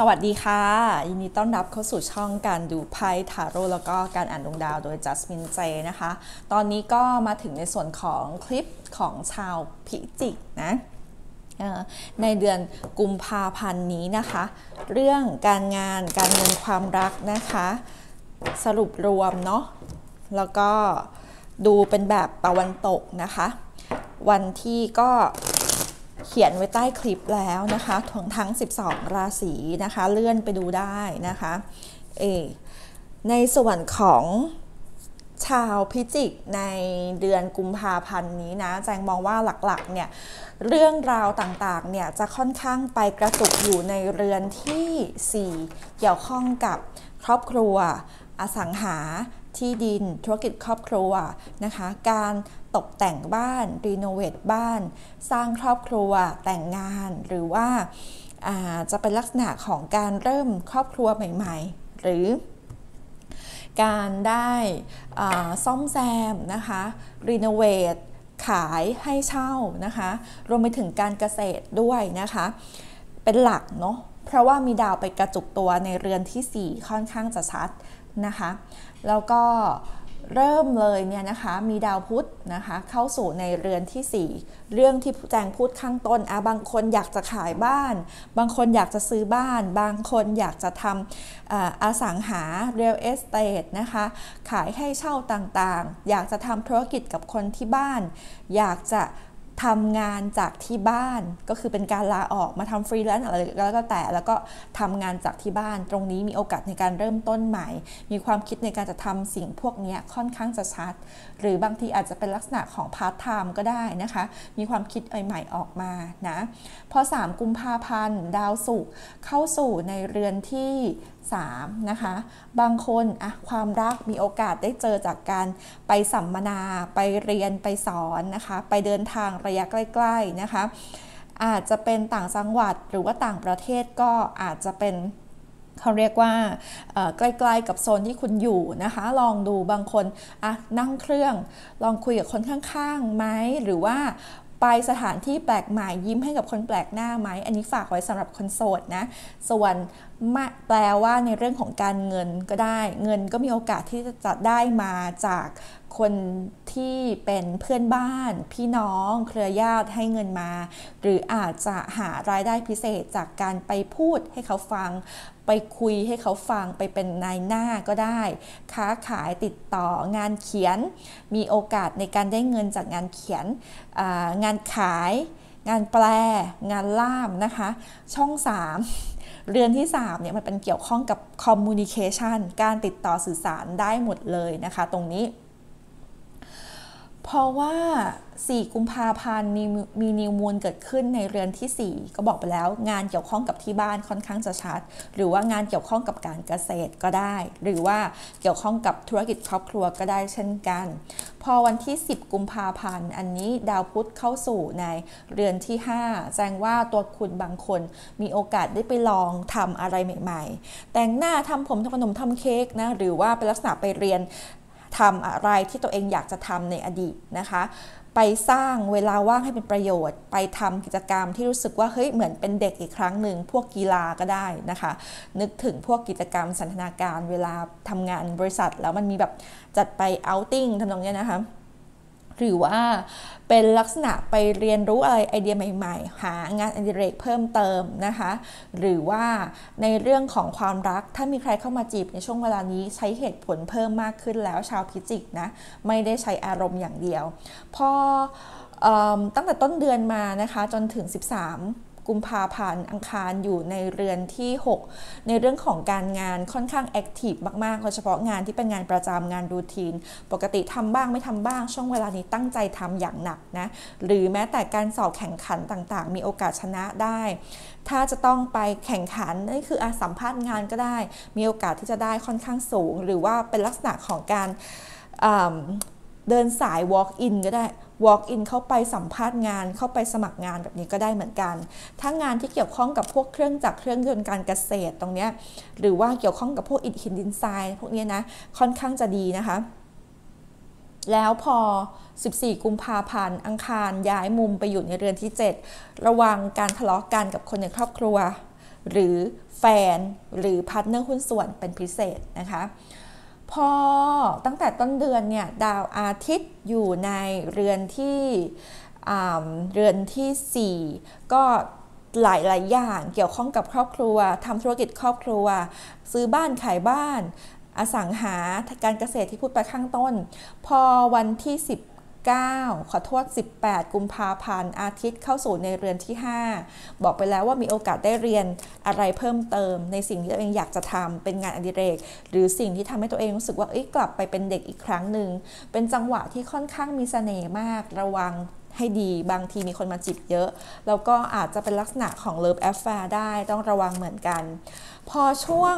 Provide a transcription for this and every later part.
สวัสดีค่ะ ยินดีต้อนรับเข้าสู่ช่องการดูไพ่ทาโร่แล้วก็การอ่านดวงดาวโดยจัสมินเจนะคะ ตอนนี้ก็มาถึงในส่วนของคลิปของชาวพิจิกนะในเดือนกุมภาพันธ์นี้นะคะ เรื่องการงานการเงินความรักนะคะ สรุปรวมเนาะแล้วก็ดูเป็นแบบตะวันตกนะคะ วันที่ก็ เขียนไว้ใต้คลิปแล้วนะคะทั้งทั้ง 12 ราศีนะคะ เลื่อนไปดูได้นะคะเอในส่วนของชาวพิจิกในเดือนกุมภาพันธ์นี้นะแจงมองว่าหลักๆเนี่ยเรื่องราวต่างๆเนี่ยจะค่อนข้างไปกระตุกอยู่ในเรือนที่ 4 เกี่ยวข้องกับครอบครัว อสังหา ที่ดินธุรกิจครอบครัวนะคะ การตกแต่งบ้านรีโนเวทบ้าน สร้างครอบครัวแต่งงานหรือว่าจะเป็นลักษณะของการเริ่มครอบครัวใหม่ ๆ หรือการได้ซ่อมแซมนะคะรีโนเวทขายให้เช่านะคะ รวมไปถึงการเกษตรด้วยนะคะ เป็นหลักเนาะเพราะว่ามีดาวไปกระจุกตัวในเรือนที่ 4 ค่อนข้างจะชัดนะคะ แล้วก็เริ่มเลยเนี่ยนะคะมีดาวพุธนะคะเข้าสู่ในเรือนที่ 4 เรื่องที่แจงพูดข้างต้นอะบางคนอยากจะขายบ้าน บางคนอยากจะซื้อบ้าน บางคนอยากจะทำอาสังหา real estate นะคะขายให้เช่าต่างๆ อยากจะทำธุรกิจกับคนที่บ้าน อยากจะ ทำงานจากที่บ้านก็คือเป็นการลาออกมาทำฟรีแลนซ์อะไรแล้วก็แต่แล้วก็ทำงานจากที่บ้าน ตรงนี้มีโอกาสในการเริ่มต้นใหม่ มีความคิดในการจะทำสิ่งพวกนี้ค่อนข้างจะชัดหรือบางทีอาจจะเป็นลักษณะของพาร์ทไทม์ก็ได้นะคะ มีความคิดใหม่ๆออกมานะพอ 3 กุมภาพันธ์ ดาวศุกร์เข้าสู่ในเรือนที่3นะคะ บางคนอะความรักมีโอกาสได้เจอจากการไปสัมมนา ไปเรียนไปสอนนะคะ ไปเดินทางระยะใกล้ ๆนะคะ อาจจะเป็นต่างจังหวัดหรือว่าต่างประเทศก็อาจจะเป็น เขาเรียกว่าใกล้ๆกับโซนที่คุณอยู่นะคะ ลองดูบางคนอะนั่งเครื่อง ลองคุยกับคนข้างๆไหมหรือว่าไปสถานที่แปลกใหม่ยิ้มให้กับคนแปลกหน้าไหม อันนี้ฝากไว้สำหรับคนโสดนะ ส่วนแปลว่าในเรื่องของการเงินก็ได้ เงินก็มีโอกาสที่จะได้มาจาก คนที่เป็นเพื่อนบ้าน พี่น้อง เครือญาติให้เงินมา หรืออาจจะหารายได้พิเศษจากการไปพูดให้เขาฟัง ไปคุยให้เขาฟังไปเป็นนายหน้าก็ได้ ค้าขายติดต่องานเขียน มีโอกาสในการได้เงินจากงานเขียนงานขาย งานแปล งานล่ามนะคะ ช่อง 3เรือนที่3เนี่ยมันเป็นเกี่ยวข้องกับคอมมูนิเคชันการติดต่อสื่อสารได้หมดเลยนะคะ ตรงนี้ เพราะว่า 4 กุมภาพันธ์มีนิวมูลเกิดขึ้นในเรือนที่ 4 ก็บอกไปแล้ว งานเกี่ยวข้องกับที่บ้านค่อนข้างจะชัด หรือว่างานเกี่ยวข้องกับการเกษตรก็ได้ หรือว่าเกี่ยวข้องกับธุรกิจครอบครัวก็ได้เช่นกัน พอวันที่ 10 กุมภาพันธ์ อันนี้ดาวพุธเข้าสู่ในเรือนที่ 5 แจ้งว่าตัวคุณบางคนมีโอกาสได้ไปลองทำอะไรใหม่ ๆ แต่งหน้าทำผมทำขนมทำเค้กนะหรือว่าเป็นลักษณะไปเรียน ทำอะไรที่ตัวเองอยากจะทำในอดีตนะคะ ไปสร้างเวลาว่างให้เป็นประโยชน์ ไปทำกิจกรรมที่รู้สึกว่าเฮ้ยเหมือนเป็นเด็กอีกครั้งหนึ่งพวกกีฬาก็ได้นะคะ นึกถึงพวกกิจกรรมสันทนาการเวลาทำงานบริษัท แล้วมันมีแบบจัดไปเอาติ้งทำตรงนี้นะคะ หรือว่าเป็นลักษณะไปเรียนรู้อะไรไอเดียใหม่ ๆ หางานอดิเรกเพิ่มเติมนะคะ หรือว่าในเรื่องของความรักถ้ามีใครเข้ามาจีบในช่วงเวลานี้ใช้เหตุผลเพิ่มมากขึ้นแล้วชาวพิจิกนะไม่ได้ใช้อารมณ์อย่างเดียว พอตั้งแต่ต้นเดือนมานะคะจนถึง 13 กุมภาพันธ์อังคารอยู่ในเรือนที่ 6 ในเรื่องของการงานค่อนข้างแอคทีฟมากๆโดยเฉพาะงานที่เป็นงานประจำงานรูทีน ปกติทำบ้างไม่ทำบ้าง ช่วงเวลานี้ตั้งใจทำอย่างหนักนะหรือแม้แต่การสอบแข่งขันต่างๆ มีโอกาสชนะได้ ถ้าจะต้องไปแข่งขันนี่คืออาสัมภาษณ์งานก็ได้ มีโอกาสที่จะได้ค่อนข้างสูง หรือว่าเป็นลักษณะของการ เดินสาย walk in ก็ได้ walk in เข้าไปสัมภาษณ์งาน เข้าไปสมัครงานแบบนี้ก็ได้เหมือนกันถ้างานที่เกี่ยวข้องกับพวกเครื่องจักรเครื่องยนต์การเกษตรตรงนี้หรือว่าเกี่ยวข้องกับพวกอิฐหินดินทรายพวกนี้นะ ค่อนข้างจะดีนะคะ แล้วพอ 14 กุมภาพันธ์ อังคารย้ายมุมไปอยู่ในเรือนที่ 7 ระวังการทะเลาะกันกับคนในครอบครัว หรือแฟน หรือพาร์ทเนอร์หุ้นส่วนเป็นพิเศษนะคะ พอตั้งแต่ต้นเดือนเนี่ยดาวอาทิตย์อยู่ในเรือนที่เรือนที่ 4 ก็หลายหลายอย่างเกี่ยวข้องกับครอบครัวทำธุรกิจครอบครัว ซื้อบ้านขายบ้าน อสังหาการเกษตรที่พูดไปข้างต้น พอวันที่ 19 ขอโทษ 18 กุมภาพันธ์ อาทิตย์เข้าสู่ในเรือนที่ 5 บอกไปแล้วว่ามีโอกาสได้เรียนอะไรเพิ่มเติม ในสิ่งที่ตัวเองอยากจะทำเป็นงานอดิเรก หรือสิ่งที่ทำให้ตัวเองรู้สึกว่าเอ้ยกลับไปเป็นเด็กอีกครั้งหนึ่ง เป็นจังหวะที่ค่อนข้างมีเสน่ห์มากระวังให้ดีบางทีมีคนมาจีบเยอะ แล้วก็อาจจะเป็นลักษณะของเลิฟแอฟแฟร์ได้ต้องระวังเหมือนกัน พอช่วง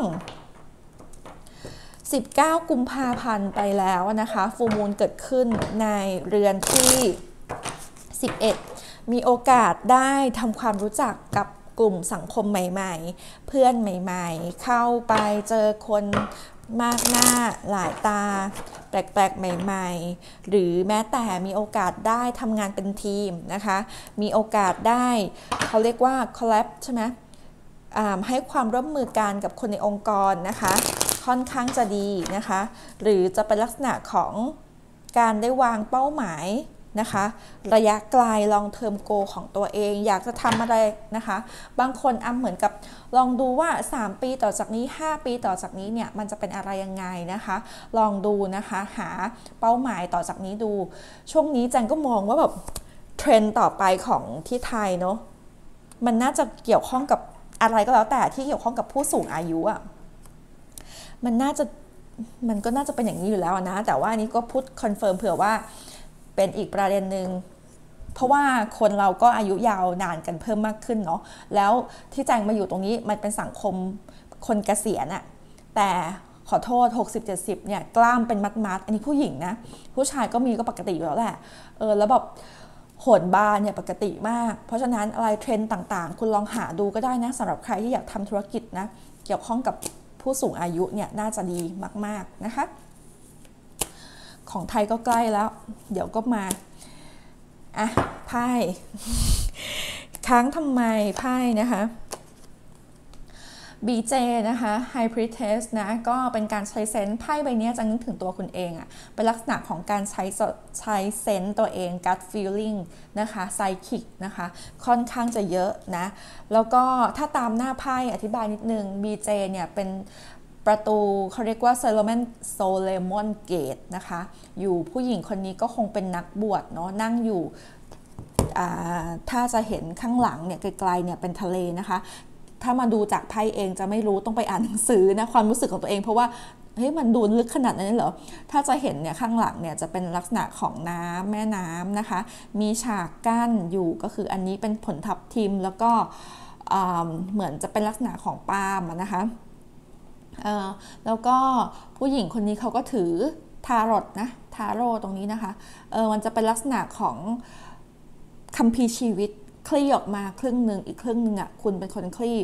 19 กุมภาพันธ์ไปแล้วนะคะฟูมูลเกิดขึ้นในเรือนที่ 11 มีโอกาสได้ทำความรู้จักกับกลุ่มสังคมใหม่ ๆ เพื่อนใหม่ ๆ เข้าไปเจอคนมากหน้าหลายตา แปลกๆ ใหม่ ๆ หรือแม้แต่มีโอกาสได้ทำงานเป็นทีมนะคะ มีโอกาสได้เขาเรียกว่า collab ใช่ไหมให้ความร่วมมือกันกับคนในองค์กรนะคะ ค่อนข้างจะดีนะคะ หรือจะเป็นลักษณะของการได้วางเป้าหมายนะคะ ระยะไกลลองเทอมโกของตัวเอง อยากจะทำอะไรนะคะ บางคนอ้ำเหมือนกับลองดูว่า 3 ปีต่อจากนี้ 5 ปีต่อจากนี้เนี่ยมันจะเป็นอะไรยังไงนะคะ ลองดูนะคะหาเป้าหมายต่อจากนี้ดู ช่วงนี้จันก็มองว่าแบบเทรนด์ต่อไปของที่ไทยเนาะมันน่าจะเกี่ยวข้องกับอะไรก็แล้วแต่ที่เกี่ยวข้องกับผู้สูงอายุอะ มันน่าจะมันก็น่าจะเป็นอย่างนี้อยู่แล้วนะ แต่ว่านี้ก็พูดคอนเฟิร์มเผื่อว่าเป็นอีกประเด็นหนึ่งเพราะว่าคนเราก็อายุยาวนานกันเพิ่มมากขึ้นเนาะแล้วที่แจงมาอยู่ตรงนี้มันเป็นสังคมคนเกษียณอะแต่ขอโทษ 60-70เนี่ยกล้ามเป็นมัดๆอันนี้ผู้หญิงนะ ผู้ชายก็มีก็ปกติอยู่แล้วแหละเออแล้วแบบโหนบาร์เนี่ยปกติมาก เพราะฉะนั้นอะไรเทรนด์ต่างๆ คุณลองหาดูก็ได้นะสำหรับใครที่อยากทำธุรกิจนะ เกี่ยวข้องกับ ผู้สูงอายุเนี่ยน่าจะดีมาก ๆ นะคะ ของไทยก็ใกล้แล้ว เดี๋ยวก็มาอะไพ่ค้างทำไมไพ่นะคะ BJ นะคะ High Priestess นะ ก็เป็นการใช้เซนต์ไพ่ใบนี้จะนึกถึงตัวคุณเองอะเป็นลักษณะของการใช้ใช้เซนต์ตัวเอง gut feeling นะคะ psychic นะคะ ค่อนข้างจะเยอะนะ แล้วก็ถ้าตามหน้าไพ่อธิบายนิดนึง BJ เนี่ยเป็นประตูเขาเรียกว่าโซโลแมนโซเลมอนเกตนะคะ อยู่ผู้หญิงคนนี้ก็คงเป็นนักบวชเนาะนั่งอยู่ถ้าจะเห็นข้างหลังเนี่ยไกลๆเนี่ยเป็นทะเลนะคะ ถ้ามาดูจากไพ่เองจะไม่รู้ต้องไปอ่านหนังสือนะความรู้สึกของตัวเองเพราะว่าเฮ้ยมันดูลึกขนาดนั้นเหรอ ถ้าจะเห็นเนี่ยข้างหลังเนี่ยจะเป็นลักษณะของน้ำแม่น้ำนะคะ มีฉากกั้นอยู่ก็คืออันนี้เป็นผลทับทิมแล้วก็เหมือนจะเป็นลักษณะของปาล์มนะคะแล้วก็ผู้หญิงคนนี้เขาก็ถือทารอตนะทาโร่ตรงนี้นะคะ เออมันจะเป็นลักษณะของคัมภีร์ชีวิต คลี่ออกมาครึ่งหนึ่งอีกครึ่งหนึ่งอะคุณเป็นคนคลี่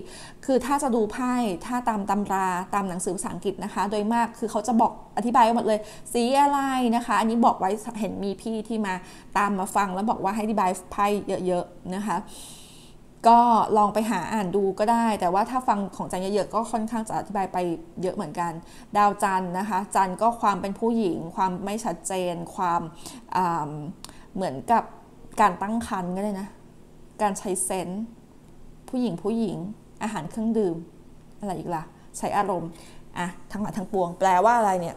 คือถ้าจะดูไพ่ถ้าตามตำราตามหนังสือภาษาอังกฤษนะคะ โดยมากคือเขาจะบอกอธิบายหมดเลย สีอะไรนะคะ อันนี้บอกไว้เห็นมีพี่ที่มาตามมาฟังแล้วบอกว่าให้อธิบายไพ่เยอะๆนะคะก็ลองไปหาอ่านดูก็ได้ แต่ว่าถ้าฟังของจันเยอะๆก็ค่อนข้างจะอธิบายไปเยอะเหมือนกัน ดาวจันนะคะ จันก็ความเป็นผู้หญิง ความไม่ชัดเจน ความเหมือนกับการตั้งครรภ์ก็เลยนะ การใช้เซนส์ผู้หญิงผู้หญิง อาหารเครื่องดื่ม อะไรอีกล่ะ ใช้อารมณ์อะทั้งหลายทั้งปวง แปลว่าอะไรเนี่ย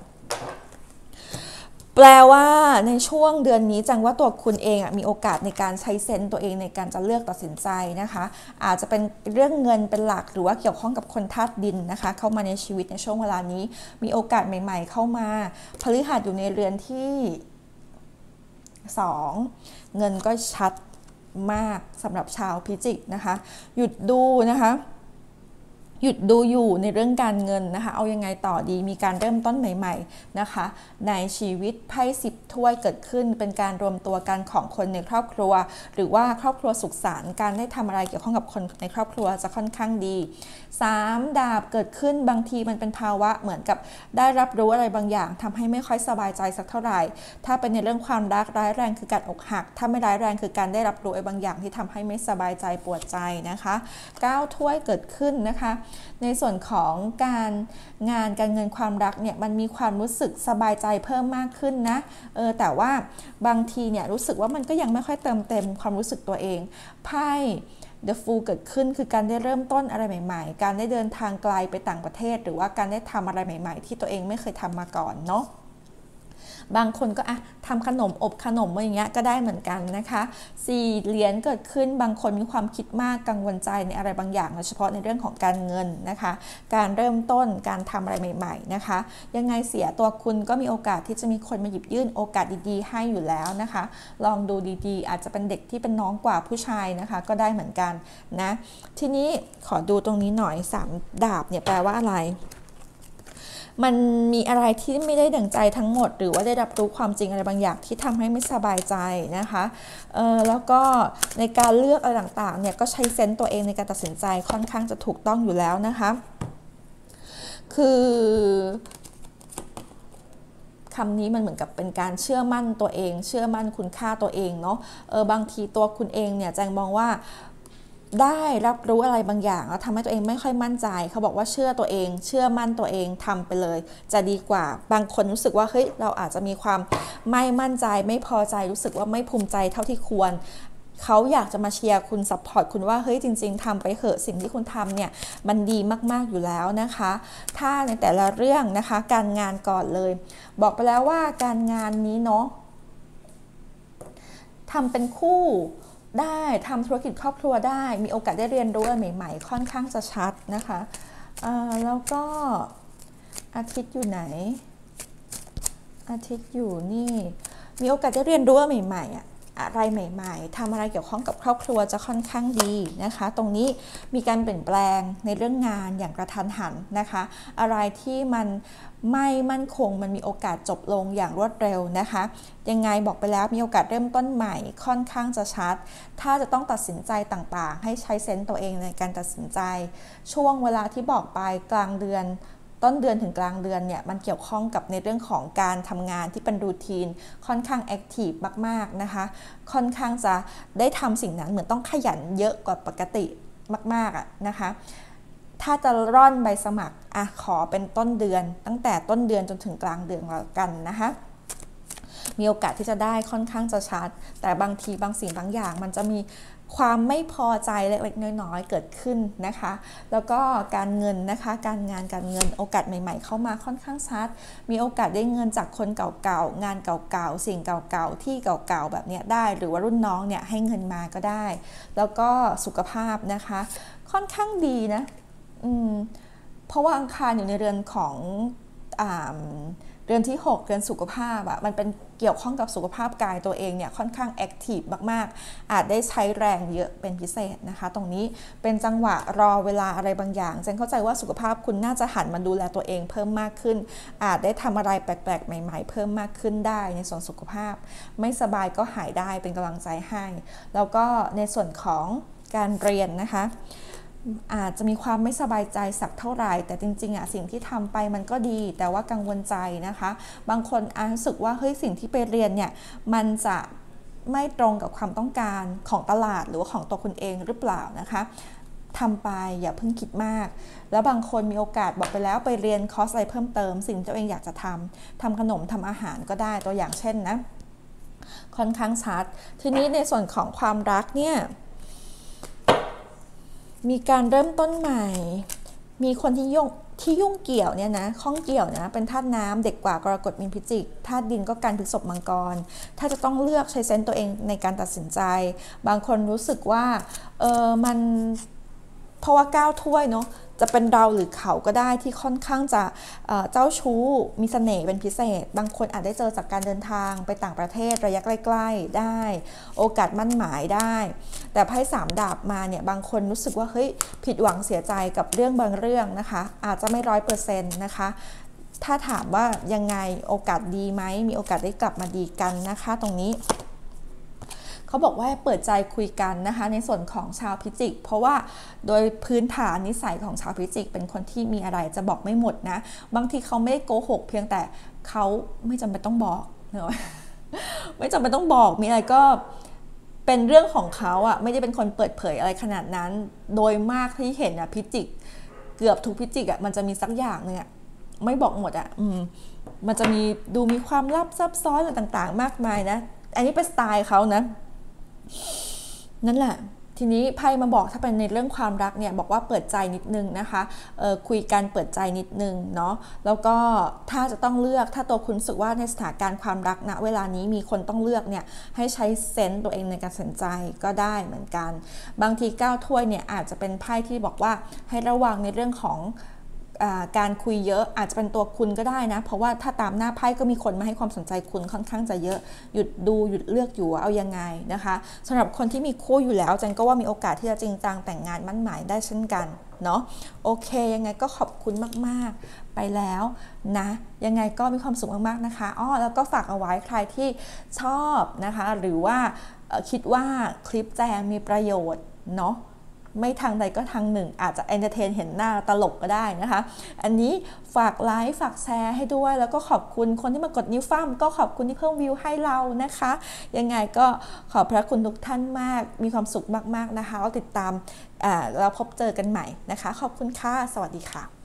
แปลว่าในช่วงเดือนนี้จังว่าตัวคุณเองมีโอกาสในการใช้เซนต์ตัวเองในการจะเลือกตัดสินใจนะคะ อาจจะเป็นเรื่องเงินเป็นหลักหรือว่าเกี่ยวข้องกับคนธาตุดินนะคะ เข้ามาในชีวิตในช่วงเวลานี้ มีโอกาสใหม่ ๆ เข้ามาพฤหัสอยู่ในเรือนที่ 2 เงินก็ชัด มากสำหรับชาวพิจิกนะคะ หยุดดูนะคะ หยุดดูอยู่ในเรื่องการเงินนะคะ เอายังไงต่อดี มีการเริ่มต้นใหม่ ๆนะคะ ในชีวิตไพ่สิบถ้วยเกิดขึ้น เป็นการรวมตัวกันของคนในครอบครัว หรือว่าครอบครัวสุขสันต์การได้ทำอะไรเกี่ยวข้องกับคนในครอบครัวจะค่อนข้างดี 3 ดาบเกิดขึ้นบางทีมันเป็นภาวะเหมือนกับได้รับรู้อะไรบางอย่างทำให้ไม่ค่อยสบายใจสักเท่าไหร่ ถ้าเป็นในเรื่องความรักร้ายแรงคือการอกหัก ถ้าไม่ร้ายแรงคือการได้รับรู้อะไรบางอย่างที่ทำให้ไม่สบายใจปวดใจนะคะ9ถ้วยเกิดขึ้นนะคะในส่วนของการงานการเงินความรักเนี่ยมันมีความรู้สึกสบายใจเพิ่มมากขึ้นนะเออแต่ว่าบางทีเนี่ยรู้สึกว่ามันก็ยังไม่ค่อยเติมเต็มความรู้สึกตัวเองไพ่ The Fool เกิดขึ้นคือการได้เริ่มต้นอะไรใหม่ๆ การได้เดินทางไกลไปต่างประเทศ หรือว่าการได้ทำอะไรใหม่ ๆ ที่ตัวเองไม่เคยทำมาก่อนเนาะ บางคนก็อะทำขนมอบขนมอะไรเงี้ยก็ได้เหมือนกันนะคะสี่เหรียญเกิดขึ้นบางคนมีความคิดมากกังวลใจในอะไรบางอย่างโดยเฉพาะในเรื่องของการเงินนะคะ การเริ่มต้นการทำอะไรใหม่ ๆนะคะ ยังไงเสียตัวคุณก็มีโอกาสที่จะมีคนมาหยิบยื่นโอกาสดีๆ ให้อยู่แล้วนะคะ ลองดูดีๆ อาจจะเป็นเด็กที่เป็นน้องกว่าผู้ชายนะคะ ก็ได้เหมือนกันนะทีนี้ขอดูตรงนี้หน่อย 3 ดาบเนี่ยแปลว่าอะไร มันมีอะไรที่ไม่ได้ดั่งใจทั้งหมด หรือว่าได้รับรู้ความจริงอะไรบางอย่างที่ทำให้ไม่สบายใจนะคะเออแล้วก็ในการเลือกอะไรต่างๆเนี่ยก็ใช้เซนต์ตัวเองในการตัดสินใจค่อนข้างจะถูกต้องอยู่แล้วนะคะคือคำนี้มันเหมือนกับเป็นการเชื่อมั่นตัวเอง เชื่อมั่นคุณค่าตัวเองเนาะเออบางทีตัวคุณเองเนี่ยแจงมองว่า ได้รับรู้อะไรบางอย่างแล้วทำให้ตัวเองไม่ค่อยมั่นใจ เขาบอกว่าเชื่อตัวเอง เชื่อมั่นตัวเองทำไปเลย จะดีกว่าบางคนรู้สึกว่าเฮ้ยเราอาจจะมีความไม่มั่นใจ ไม่พอใจรู้สึกว่าไม่ภูมิใจเท่าที่ควรเขาอยากจะมาเชียร์คุณซัพพอร์ตคุณว่าเฮ้ยจริง ๆทำไปเถอะสิ่งที่คุณทำเนี่ยมันดีมากๆอยู่แล้วนะคะ ถ้าในแต่ละเรื่องนะคะการงานก่อนเลย บอกไปแล้วว่าการงานนี้เนาะทำเป็นคู่ ได้ทำธุรกิจครอบครัวได้ มีโอกาสได้เรียนรู้อะไรใหม่ๆ ค่อนข้างจะชัดนะคะแล้วก็อาทิตย์อยู่ไหน อาทิตย์อยู่นี่ มีโอกาสได้เรียนรู้อะไรใหม่ๆอะ อะไรใหม่ๆทำอะไรเกี่ยวข้องกับครอบครัวจะค่อนข้างดีนะคะ ตรงนี้มีการเปลี่ยนแปลงในเรื่องงานอย่างกระทันหันนะคะ อะไรที่มันไม่มั่นคงมันมีโอกาสจบลงอย่างรวดเร็วนะคะ ยังไงบอกไปแล้วมีโอกาสเริ่มต้นใหม่ค่อนข้างจะชัด ถ้าจะต้องตัดสินใจต่างๆ ให้ใช้เซนต์ตัวเองในการตัดสินใจ ช่วงเวลาที่บอกไปกลางเดือน ต้นเดือนถึงกลางเดือนเนี่ยมันเกี่ยวข้องกับในเรื่องของการทำงานที่เป็นรูทีนค่อนข้างแอคทีฟมากๆนะคะค่อนข้างจะได้ทำสิ่งนั้นเหมือนต้องขยันเยอะกว่าปกติมากๆอะนะคะถ้าจะร่อนใบสมัครอะขอเป็นต้นเดือน ตั้งแต่ต้นเดือนจนถึงกลางเดือนแล้วกันนะคะมีโอกาสที่จะได้ค่อนข้างจะชัด แต่บางทีบางสิ่งบางอย่าง มันจะมี ความไม่พอใจเล็กๆน้อยๆเกิดขึ้นนะคะ แล้วก็การเงินนะคะ การงานการเงินโอกาสใหม่ ๆ เข้ามาค่อนข้างชัด มีโอกาสได้เงินจากคนเก่าๆ งานเก่าๆ สิ่งเก่าๆ ที่เก่าๆ แบบนี้ได้ หรือว่ารุ่นน้องเนี่ยให้เงินมาก็ได้ แล้วก็สุขภาพนะคะ ค่อนข้างดีนะ อืม เพราะว่าอังคารอยู่ในเรือนของอ่า เดือนที่ 6 เดือนสุขภาพอะมันเป็นเกี่ยวข้องกับสุขภาพกายตัวเองเนี่ยค่อนข้างแอคทีฟมากๆ อาจได้ใช้แรงเยอะเป็นพิเศษนะคะ ตรงนี้เป็นจังหวะรอเวลาอะไรบางอย่างฉันเข้าใจว่าสุขภาพคุณน่าจะหันมาดูแลตัวเองเพิ่มมากขึ้น อาจได้ทำอะไรแปลกๆ ใหม่ๆ เพิ่มมากขึ้นได้ในส่วนสุขภาพ ไม่สบายก็หายได้เป็นกำลังใจให้ แล้วก็ในส่วนของการเรียนนะคะ อาจจะมีความไม่สบายใจสักเท่าไหร่ แต่จริงๆอะสิ่งที่ทำไปมันก็ดี แต่ว่ากังวลใจนะคะ บางคนอาจรู้สึกว่าเฮ้ยสิ่งที่ไปเรียนเนี่ยมันจะไม่ตรงกับความต้องการของตลาดหรือว่าของตัวคุณเองหรือเปล่านะคะทำไปอย่าเพิ่งคิดมาก แล้วบางคนมีโอกาสบอกไปแล้วไปเรียนคอร์สอะไรเพิ่มเติม สิ่งที่ตัวเองอยากจะทำทำขนมทำอาหารก็ได้ตัวอย่างเช่นนะค่อนข้างชัด ทีนี้ในส่วนของความรักเนี่ย มีการเริ่มต้นใหม่ มีคนที่ยุ่งที่ยุ่งเกี่ยวเนี่ยนะข้องเกี่ยวนะ เป็นธาตุน้ำเด็กกว่ากรกฎมีพิจิกธาตุดินก็การพฤษภมังกร ถ้าจะต้องเลือกใช้เซนต์ตัวเองในการตัดสินใจ บางคนรู้สึกว่า เออมันเพราะว่าก้าวถ้วยเนาะ จะเป็นเราหรือเขาก็ได้ที่ค่อนข้างจะเจ้าชู้มีเสน่ห์เป็นพิเศษ บางคนอาจได้เจอจากการเดินทางไปต่างประเทศระยะใกล้ๆได้ โอกาสมั่นหมายได้ แต่ไพ่สามดาบมาเนี่ยบางคนรู้สึกว่าเฮ้ยผิดหวังเสียใจกับเรื่องบางเรื่องนะคะ อาจจะไม่ร้อยเปอร์เซ็นต์นะคะถ้าถามว่ายังไงโอกาสดีไหมมีโอกาสได้กลับมาดีกันนะคะ ตรงนี้ เขาบอกว่าเปิดใจคุยกันนะคะ ในส่วนของชาวพิจิก เพราะว่าโดยพื้นฐานนิสัยของชาวพิจิก เป็นคนที่มีอะไรจะบอกไม่หมดนะ บางทีเขาไม่ได้โกหก เพียงแต่เขาไม่จำเป็นต้องบอกเนอะไม่จำเป็นต้องบอกมีอะไรก็เป็นเรื่องของเขาอะ่ะไม่ได้เป็นคนเปิดเผยอะไรขนาดนั้น โดยมากที่เห็นอะพิจิก เกือบทุกพิจิกอะมันจะมีสักอย่างเนี่ย ไม่บอกหมดอะอืมมันจะมีดูมีความลับซับซ้อนอะไรต่างๆ มากมายนะ อันนี้เป็นสไตล์เขานะ นั่นแหละทีนี้ไพ่มาบอกถ้าเป็นในเรื่องความรักเนี่ยบอกว่าเปิดใจนิดนึงนะคะคุยกันเปิดใจนิดนึงเนาะแล้วก็ถ้าจะต้องเลือกถ้าตัวคุณสึกว่าในสถานการณ์ความรักณนะเวลานี้มีคนต้องเลือกเนี่ยให้ใช้เซนต์ตัวเองในการตัดสินใจก็ได้เหมือนกัน บางทีก้าวถ้วยเนี่ยอาจจะเป็นไพ่ที่บอกว่าให้ระวังในเรื่องของ การคุยเยอะอาจจะเป็นตัวคุณก็ได้นะ เพราะว่าถ้าตามหน้าไพ่ก็มีคนมาให้ความสนใจคุณค่อนข้างจะเยอะ หยุดดูหยุดเลือกอยู่เอายังไงนะคะสำหรับคนที่มีคู่อยู่แล้วจันก็ว่ามีโอกาสที่จะจริงจังแต่งงานมั่นหมายได้เช่นกันเนาะโอเค ยังไงก็ขอบคุณมาก ๆ ไปแล้วนะ ยังไงก็มีความสุขมาก ๆ นะคะอ้อแล้วก็ฝากเอาไว้ใครที่ชอบนะคะ หรือว่าคิดว่าคลิปแจงมีประโยชน์เนาะ ไม่ทางใดก็ทางหนึ่ง อาจจะเอนเตอร์เทนเห็นหน้าตลกก็ได้นะคะ อันนี้ฝากไลค์ฝากแชร์ให้ด้วย แล้วก็ขอบคุณคนที่มากดนิ้วฟ้ามก็ขอบคุณที่เพิ่มวิวให้เรานะคะ ยังไงก็ขอบพระคุณทุกท่านมาก มีความสุขมากๆนะคะเราติดตามเราพบเจอกันใหม่นะคะ ขอบคุณค่ะ สวัสดีค่ะ